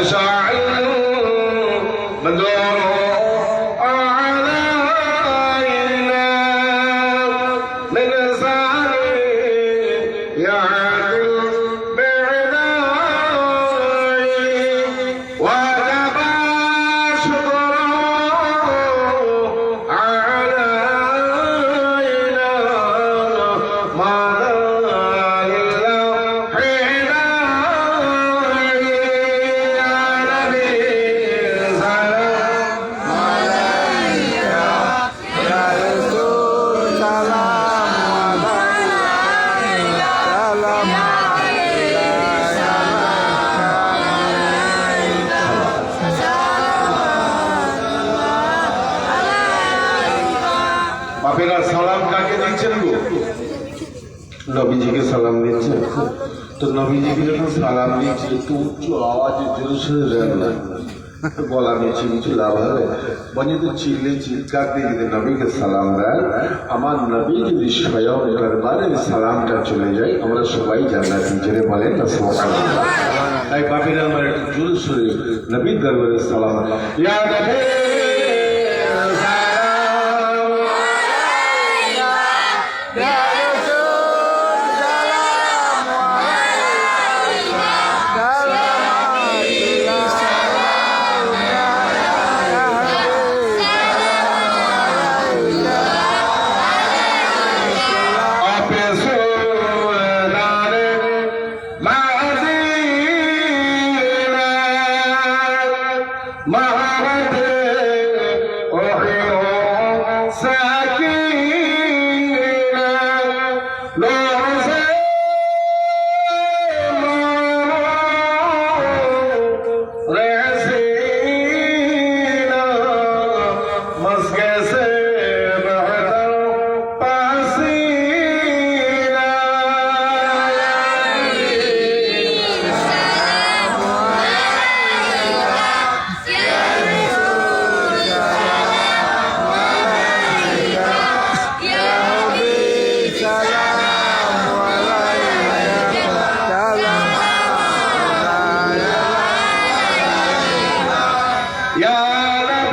Hazar বাপেরা সালাম নবীজিকে সালাম দিচ্ছে তো নবীজিকে যখন সালাম দিচ্ছে, একটু উচ্চ আওয়াজ জোরে সরে দেন না বলা নিচে কিছু লাভ হবে। বলে তো চিল্লে চিৎকার দিয়ে যদি নবীকে সালাম দেয়। আমার নবী যদি স্বয়ং দরবারে সালামটা চলে যায়, আমরা সবাই জান্নাতি জেনে বলেন তাই বাপিরা আমার একটু জোর সুরে নবীর দরবারে সালাম। ইয়া What's that? la la